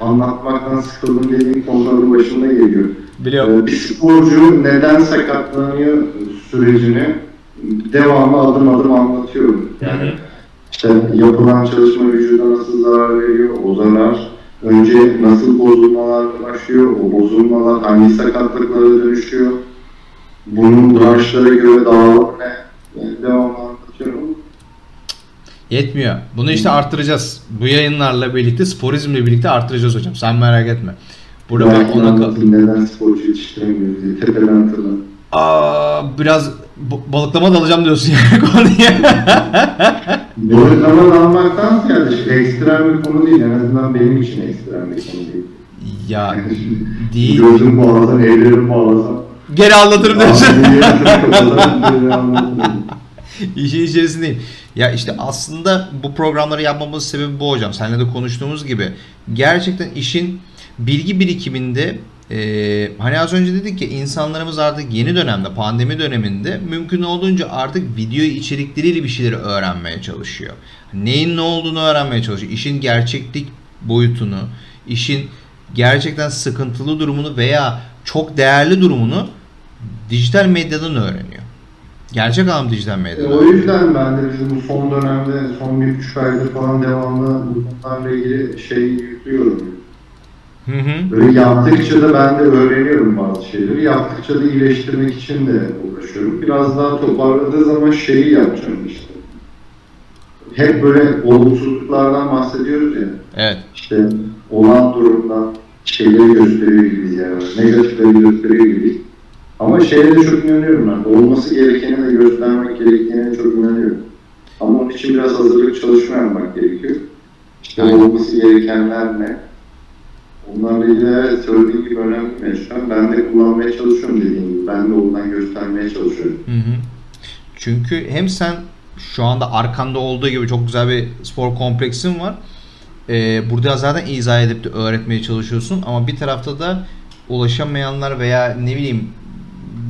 anlatmaktan sıkıldım dediğim konuların başında geliyor. Biliyorum. Ee, Bir sporcu neden sakatlanıyor sürecini devamlı adım adım anlatıyorum. Yani işte yapılan çalışma vücuda nasıl zarar veriyor, o zarar önce nasıl bozulmalar başlıyor, o bozulmalar hangi sakatlıklara dönüşüyor, bunun branşlara göre dağılımı ne, yani devamlı anlatıyorum. Yetmiyor. Bunu işte arttıracağız. Bu yayınlarla birlikte, sporizmle birlikte arttıracağız hocam. Sen merak etme. Burada Belki ona anlatayım neden sporcu yetiştiremiyoruz diye tepeden tırnağa. Aa, biraz ba- balıklama dalacağım diyorsun yani konuya. Boyutlama almaktan ziyade işte ekstrem bir konu değil. En azından benim için ekstrem bir konu değil. ya Yani değil. Gözüm bağlasam, ellerim bağlasam. Geri anlatırım diyorsun. geri anlatırım. İşin içerisindeyim. Ya işte aslında bu programları yapmamızın sebebi bu hocam. Seninle de konuştuğumuz gibi. Gerçekten işin bilgi birikiminde e, hani az önce dedik ki insanlarımız artık yeni dönemde pandemi döneminde mümkün olduğunca artık video içerikleriyle bir şeyleri öğrenmeye çalışıyor. Neyin ne olduğunu öğrenmeye çalışıyor. İşin gerçeklik boyutunu, işin gerçekten sıkıntılı durumunu veya çok değerli durumunu dijital medyadan öğreniyor. Gerçek anlamda dijital E, medyadan. o yüzden ben de bizim bu son dönemde, son bir buçuk aydır falan devamlı bu konularla ilgili şey yüklüyorum. Hı hı. Böyle yaptıkça da ben de öğreniyorum bazı şeyleri. Yaptıkça da iyileştirmek için de uğraşıyorum. Biraz daha toparladığı zaman şeyi yapacağım işte. Hep böyle olumsuzluklardan bahsediyoruz ya. Evet. işte olan durumdan şeyleri gösteriyor gibiyiz yani. Negatifleri gösteriyor gibiyiz. Ama şeye de çok inanıyorum ben. Olması gerekeni de göstermek gerektiğine çok inanıyorum. Ama onun için biraz hazırlık çalışma yapmak gerekiyor. İşte Aynen. olması gerekenler ne? Onlarla ilgili söylediğim gibi önemli mecburen. Ben de kullanmaya çalışıyorum dediğim gibi. Ben de ondan göstermeye çalışıyorum. Hı hı. Çünkü hem sen şu anda arkanda olduğu gibi çok güzel bir spor kompleksin var. Ee, burada zaten izah edip de öğretmeye çalışıyorsun ama bir tarafta da ulaşamayanlar veya ne bileyim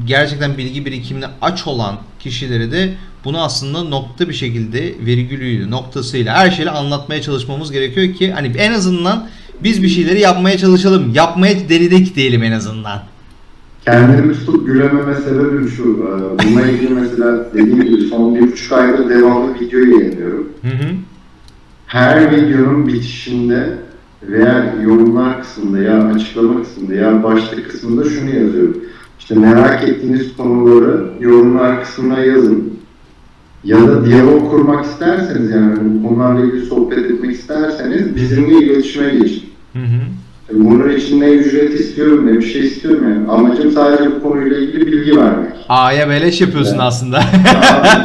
gerçekten bilgi birikimine aç olan kişileri de bunu aslında nokta bir şekilde virgülüyle, noktasıyla her şeyle anlatmaya çalışmamız gerekiyor ki hani en azından biz bir şeyleri yapmaya çalışalım. Yapmaya denedik diyelim en azından. Kendimi tutup gülememe sebebim şu. e, Bununla ilgili mesela dediğim gibi son bir buçuk aydır devamlı video yayınlıyorum. Hı hı. Her videonun bitişinde veya yorumlar kısmında ya açıklama kısmında ya başlık kısmında şunu yazıyorum. İşte merak ettiğiniz konuları yorumlar kısmına yazın. Ya da diyalog kurmak isterseniz yani bu konularla ilgili sohbet etmek isterseniz bizimle iletişime geçin. Hı hı. Bunun için ne ücret istiyorum ne bir şey istiyorum yani. Amacım sadece bu konuyla ilgili bilgi vermek. A'ya beleş yapıyorsun Evet. aslında.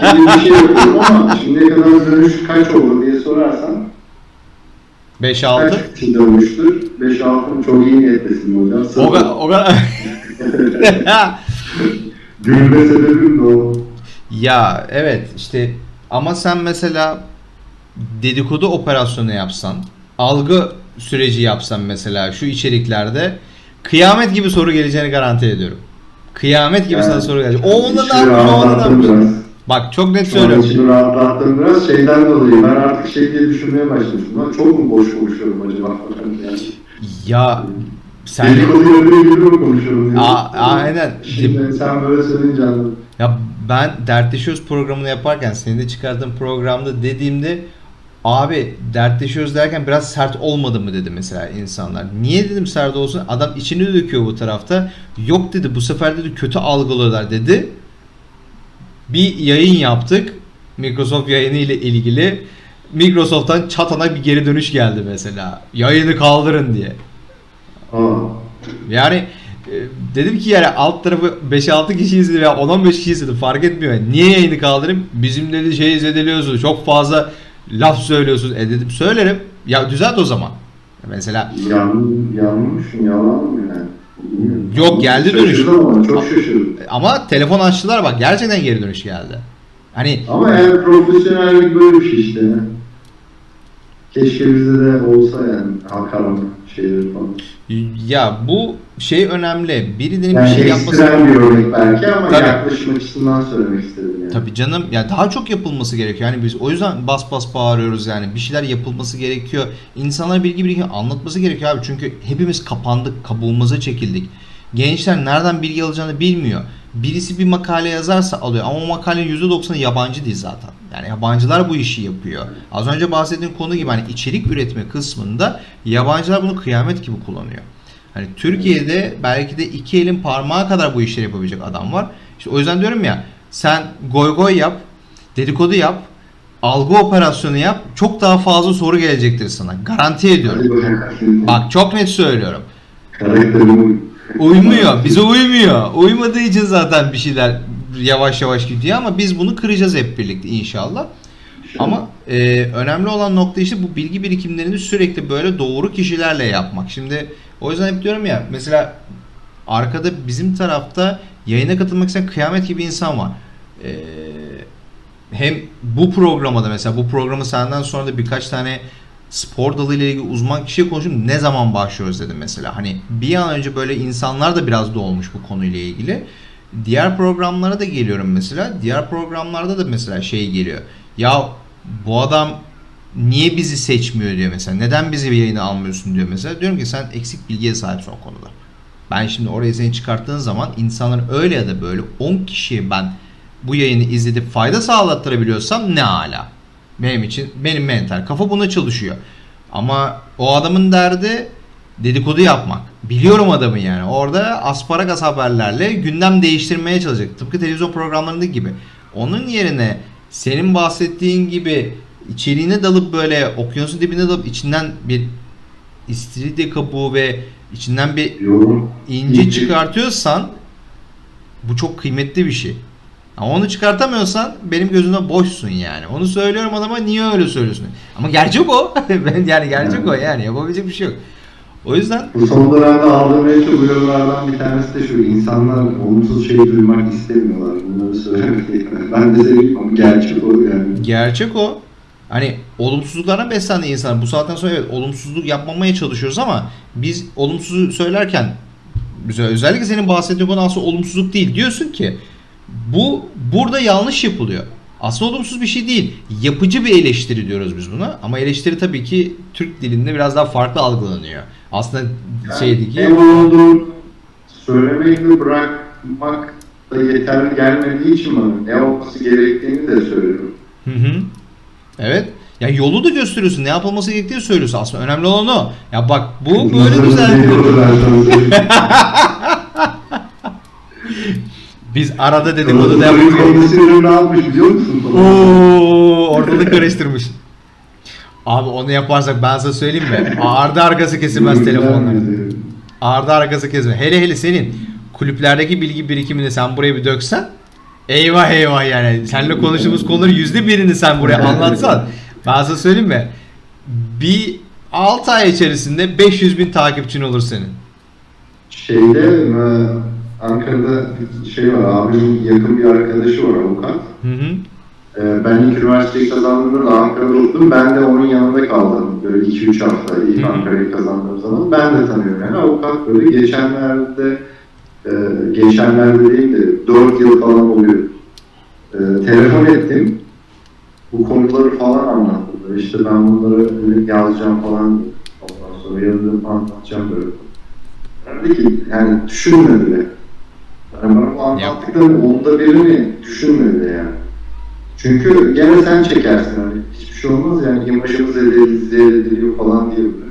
Ya, bir şey yapıyorum ama şimdiye kadar dönüş kaç oldu diye sorarsan 5-6. kaç kişi dönmüştür? 5-6 çok iyi niyetlesin hocam. O kadar. O kadar. Gülme sebebim de o. ya evet işte ama sen mesela dedikodu operasyonu yapsan, algı süreci yapsan mesela şu içeriklerde kıyamet gibi soru geleceğini garanti ediyorum. Kıyamet gibi sana Yani, soru gelecek. O onda ne yapmış, o onda ne rahatlattım yapmış. biraz. Bak çok net söylüyorum. içimi rahatlattım biraz şeyden dolayı. Ben artık şey diye düşünmeye başlamıştım. Lan çok mu boş konuşuyorum acaba? Yani, Ya sen Dedikodu yapıyor gibi mi konuşuyorum? diye. A- aynen. Şimdi sen böyle söyleyince anladım. Ya ben Dertleşiyoruz programını yaparken senin de çıkardığın programda dediğimde abi dertleşiyoruz derken biraz sert olmadı mı dedi mesela insanlar. Niye dedim sert olsun? Adam içini döküyor bu tarafta. Yok dedi bu sefer dedi kötü algılıyorlar dedi. Bir yayın yaptık. Microsoft yayını ile ilgili. Microsoft'tan çatana bir geri dönüş geldi mesela. Yayını kaldırın diye. Yani e, dedim ki yani alt tarafı 5-6 kişi izledi veya 10-15 kişi izledi fark etmiyor. Niye yayını kaldırayım? Bizim dedi şey zedeliyorsunuz. Çok fazla laf söylüyorsunuz. E dedim söylerim. Ya düzelt o zaman. Mesela Yan, yanlış mı yalan mı yani? Yok, geldi dönüş. Şaşırdım ama çok şaşırdım. ama telefon açtılar bak gerçekten geri dönüş geldi. Hani Ama yani profesyonellik böyle bir şey işte. Keşke bizde de olsa yani Hakan şeyleri falan. Ya bu şey önemli. Birilerinin Yani bir şey yapması ekstrem bir örnek belki ama Tabii. yaklaşım açısından söylemek istedim yani. Tabii canım ya daha çok yapılması gerekiyor. Yani biz o yüzden bas bas bağırıyoruz yani. Bir şeyler yapılması gerekiyor. İnsanlara bilgi birikim anlatması gerekiyor abi. Çünkü hepimiz kapandık, kabuğumuza çekildik. Gençler nereden bilgi alacağını bilmiyor. Birisi bir makale yazarsa alıyor ama o makalenin %90'ı yabancı değil zaten. Yani yabancılar bu işi yapıyor. Az önce bahsettiğim konu gibi hani içerik üretme kısmında yabancılar bunu kıyamet gibi kullanıyor. Hani Türkiye'de belki de iki elin parmağı kadar bu işleri yapabilecek adam var. İşte o yüzden diyorum ya sen goy goy yap, dedikodu yap, algı operasyonu yap. Çok daha fazla soru gelecektir sana. Garanti ediyorum. Bak çok net söylüyorum. Uymuyor. Bize uymuyor. Uymadığı için zaten bir şeyler yavaş yavaş gidiyor ama biz bunu kıracağız hep birlikte inşallah. Ama e, önemli olan nokta işte bu bilgi birikimlerini sürekli böyle doğru kişilerle yapmak. Şimdi o yüzden hep diyorum ya mesela arkada bizim tarafta yayına katılmak isteyen kıyamet gibi insan var. E, hem bu programa da mesela bu programı senden sonra da birkaç tane spor dalı ile ilgili uzman kişiye konuşup ne zaman başlıyoruz dedim mesela. Hani bir an önce böyle insanlar da biraz dolmuş bu konuyla ilgili. Diğer programlara da geliyorum mesela. Diğer programlarda da mesela şey geliyor. Ya bu adam niye bizi seçmiyor diyor mesela. Neden bizi bir yayına almıyorsun diyor mesela. Diyorum ki sen eksik bilgiye sahipsin o konuda. Ben şimdi oraya seni çıkarttığın zaman insanların öyle ya da böyle 10 kişiye ben bu yayını izledip fayda sağlattırabiliyorsam ne ala. Benim için benim mental kafa buna çalışıyor. Ama o adamın derdi dedikodu yapmak. Biliyorum adamı yani. Orada asparagas haberlerle gündem değiştirmeye çalışacak. Tıpkı televizyon programlarındaki gibi. Onun yerine senin bahsettiğin gibi içeriğine dalıp böyle okyanusun dibine dalıp içinden bir istiridye kabuğu ve içinden bir İnce. çıkartıyorsan bu çok kıymetli bir şey. Ama onu çıkartamıyorsan benim gözümde boşsun yani. Onu söylüyorum adama niye öyle söylüyorsun? Ama gerçek o. ben yani gerçek o yani yapabilecek bir şey yok. O yüzden Bu son dönemde aldığım en çok uyarılardan bir tanesi de şu. insanlar olumsuz şey duymak istemiyorlar. Bunları söylemek Ben de seveyim ama gerçek o yani. gerçek o. Hani olumsuzluklarına beslendi insan. Bu saatten sonra evet olumsuzluk yapmamaya çalışıyoruz ama biz olumsuzu söylerken özellikle senin bahsettiğin konu aslında olumsuzluk değil. Diyorsun ki bu burada yanlış yapılıyor. Aslında olumsuz bir şey değil. Yapıcı bir eleştiri diyoruz biz buna. Ama eleştiri tabii ki Türk dilinde biraz daha farklı algılanıyor. Aslında şeydi ki Ev olduğunu söylemek ve bırakmak da yeterli gelmediği için bana ne olması gerektiğini de söylüyorum. Hı hı. Evet. Ya yolu da gösteriyorsun. Ne yapılması gerektiğini söylüyorsun. Aslında önemli olan o. Ya bak bu böyle güzel. Biz arada dedikodu da yapıyoruz. komisyonu ne yapmış biliyor musun? Oo, ortalık karıştırmış. Abi onu yaparsak ben sana söyleyeyim mi? Ardı arkası kesilmez telefonların. Ardı arkası kesilmez. Hele hele senin kulüplerdeki bilgi birikimini sen buraya bir döksen eyvah eyvah yani. Seninle konuştuğumuz konuların yüzde birini sen buraya anlatsan ben sana söyleyeyim mi? Bir 6 ay içerisinde 500 bin takipçin olur senin. Şeyde e, Ankara'da bir şey var, abimin yakın bir arkadaşı var avukat. Hı hı. E, Ben ilk üniversiteyi kazandığımda da Ankara'da okudum. Ben de onun yanında kaldım. Böyle 2-3 hafta ilk. Ankara'yı kazandığım zaman. Ben de tanıyorum yani avukat böyle geçenlerde e, geçenlerde değil de 4 yıl falan oluyor. E, telefon ettim. Bu konuları falan anlattılar. İşte ben bunları yazacağım falan. Ondan sonra yazıp anlatacağım böyle. Dedi ki yani düşünme bile. Yani bana bu anlattıklarım onda birini düşünme bile yani. Çünkü gene sen çekersin hani hiçbir şey olmaz yani imajımız ediliyor falan diye böyle.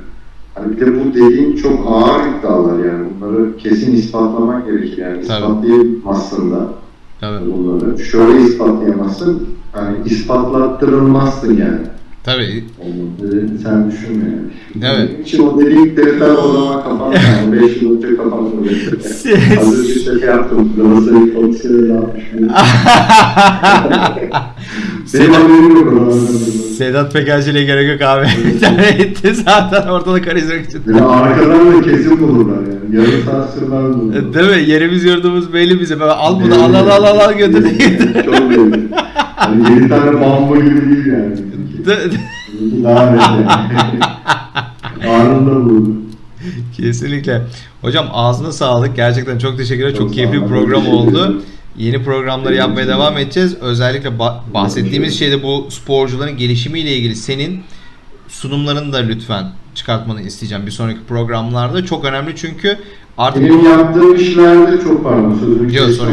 Hani bir de bu dediğin çok ağır iddialar yani bunları kesin ispatlaman gerekir yani ispatlayamazsın da bunları. Şöyle ispatlayamazsın hani ispattırılmazsın yani. Tabii. Dedi, sen düşünme yani. Evet. Benim için o dediğin defter o zaman kapandı yani 5 yıl önce kapandı. Az önce şaka yaptım. Galatasaray komisyonu ne yapmış? Benim haberim yok. Sedat Pekerci'yle gerek yok abi. Yani etti zaten ortalık karıştırmak için. Ya arkadan da kesin bulurlar yani. Yarım saat sürmez bulurlar. Değil mi? Yerimiz yurdumuz belli bize. Böyle al bunu al al al al, götür. Çok belli. Hani 7 tane bambu gibi değil yani. Öyle. Anında buldu. Kesinlikle. Hocam ağzına sağlık. Gerçekten çok teşekkürler. Çok, Çok keyifli bir program oldu. Yeni programları yapmaya devam edeceğiz. Özellikle ba- bahsettiğimiz şeyde bu sporcuların gelişimiyle ilgili senin sunumlarını da lütfen çıkartmanı isteyeceğim bir sonraki programlarda. Çok önemli çünkü artık Benim yaptığım işlerde çok pardon sözünü kestim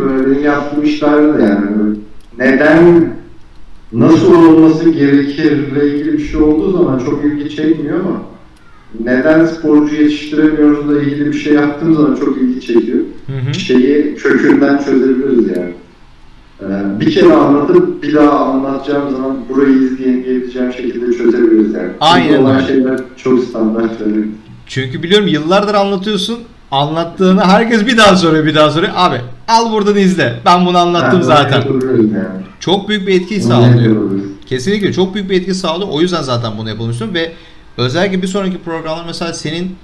böyle benim yaptığım işlerde de yani neden nasıl olması gerekirle ilgili bir şey olduğu zaman çok ilgi çekmiyor ama neden sporcu yetiştiremiyoruzla ilgili bir şey yaptığım zaman çok ilgi çekiyor. Hı hı. Şeyi kökünden çözebiliriz yani. Ee, bir kere anlatıp bir daha anlatacağım zaman burayı izleyen diyebileceğim şekilde çözebiliriz yani. Çünkü Aynen olan şeyler çok standart. Yani. Çünkü biliyorum yıllardır anlatıyorsun. Anlattığını herkes bir daha soruyor bir daha soruyor. Abi al buradan izle. Ben bunu anlattım Yani zaten. yani. Çok büyük bir etki sağlıyor. Kesinlikle çok büyük bir etki sağlıyor. O yüzden zaten bunu istiyorum ve özellikle bir sonraki programlar mesela senin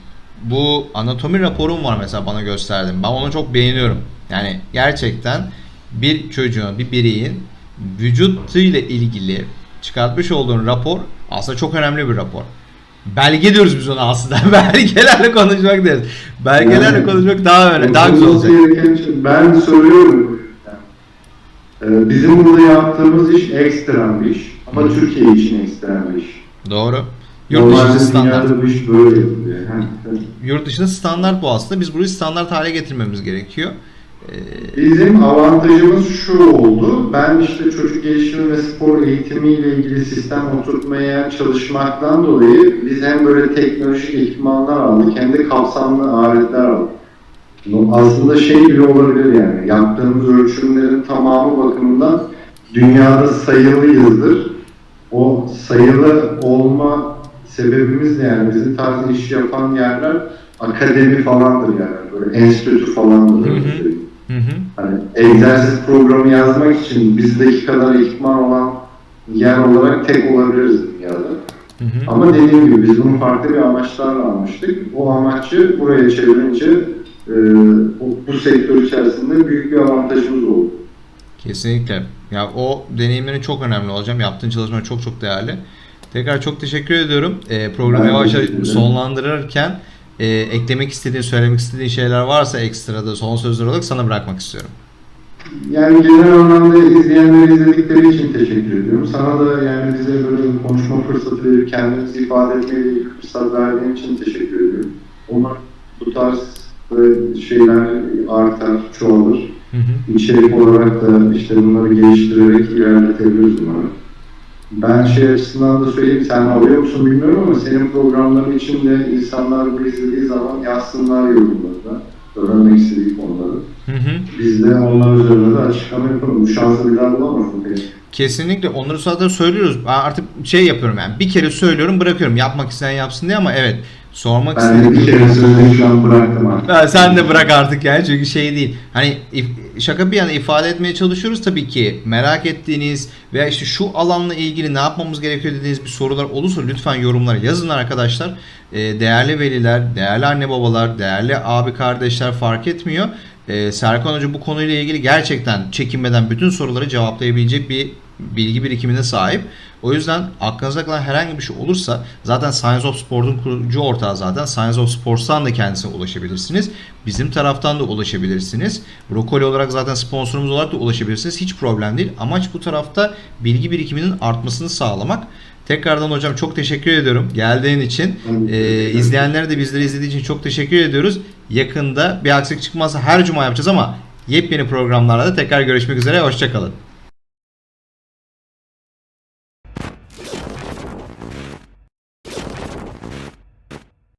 bu anatomi raporun var mesela bana gösterdin. Ben onu çok beğeniyorum. Yani gerçekten bir çocuğun, bir bireyin vücutuyla ilgili çıkartmış olduğun rapor aslında çok önemli bir rapor. Belge diyoruz biz ona aslında. Belgelerle konuşmak deriz. Belgelerle Yani- konuşmak daha önemli, daha güzel olacak. şey- Ben söylüyorum. Ee, Bizim burada yaptığımız iş ekstrem bir iş. Ama Türkiye için ekstrem bir iş. Doğru. Yurt dışı standart. bu iş böyle yapılıyor. Yurt dışında standart bu aslında. Biz burayı standart hale getirmemiz gerekiyor. Ee, Bizim avantajımız şu oldu. Ben işte çocuk gelişimi ve spor eğitimiyle ilgili sistem oturtmaya çalışmaktan dolayı biz hem böyle teknolojik ekipmanlar aldık hem de kapsamlı aletler aldık. Aslında şey bile olabilir yani yaptığımız ölçümlerin tamamı bakımından dünyada sayılıyızdır. O sayılı olma sebebimiz de yani bizim tarz iş yapan yerler akademi falandır yani böyle enstitü falandır. Hı hı. Hani egzersiz programı yazmak için bizdeki kadar ekipman olan yer olarak tek olabiliriz dünyada. Hı hı. Ama dediğim gibi biz bunu farklı bir amaçlarla almıştık. O amaçı buraya çevirince e, bu, bu sektör içerisinde büyük bir avantajımız oldu. Kesinlikle. Ya o deneyimlerin çok önemli olacağım. Yaptığın çalışma çok çok değerli. Tekrar çok teşekkür ediyorum. Ee, programı Ben yavaş yavaş sonlandırırken e, eklemek istediğin, söylemek istediğin şeyler varsa ekstrada son sözler olarak sana bırakmak istiyorum. Yani genel anlamda izleyenleri izledikleri için teşekkür ediyorum. Sana da yani bize böyle konuşma fırsatı verip kendimizi ifade etmeye fırsat verdiğin için teşekkür ediyorum. Umarım bu tarz şeyler artar, çoğalır. Hı hı. İçerik olarak da işte bunları geliştirerek ilerletebiliriz umarım. Ben şey açısından da söyleyeyim, sen alıyor musun bilmiyorum ama senin programların içinde insanlar bu izlediği zaman yazsınlar yorumlarda. Öğrenmek istediği konuları. Hı hı. Biz de onlar üzerine de açıklama yapalım. Bu şansı bir daha bulamadım. Kesinlikle onları zaten söylüyoruz. Ben artık şey yapıyorum yani bir kere söylüyorum bırakıyorum. Yapmak isteyen yapsın diye ama evet sormak Ben de bir istediğim kere söyledim şu an bıraktım artık. Ha, sen de bırak artık yani çünkü şey değil. Hani şaka bir yana ifade etmeye çalışıyoruz tabii ki. Merak ettiğiniz veya işte şu alanla ilgili ne yapmamız gerekiyor dediğiniz bir sorular olursa lütfen yorumlara yazın arkadaşlar. Ee, değerli veliler, değerli anne babalar, değerli abi kardeşler fark etmiyor. Ee, Serkan Hoca bu konuyla ilgili gerçekten çekinmeden bütün soruları cevaplayabilecek bir bilgi birikimine sahip. O yüzden aklınıza kalan herhangi bir şey olursa zaten Science of Sport'un kurucu ortağı zaten Science of Sports'tan da kendisine ulaşabilirsiniz. Bizim taraftan da ulaşabilirsiniz. Brokoli olarak zaten sponsorumuz olarak da ulaşabilirsiniz. Hiç problem değil. Amaç bu tarafta bilgi birikiminin artmasını sağlamak. Tekrardan hocam çok teşekkür ediyorum geldiğin için. Ee, izleyenlere de bizleri izlediği için çok teşekkür ediyoruz. Yakında bir aksilik çıkmazsa her cuma yapacağız ama yepyeni programlarda da tekrar görüşmek üzere. Hoşçakalın.